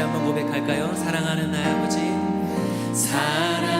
한번 고백할까요? 사랑하는 나의 아버지 사랑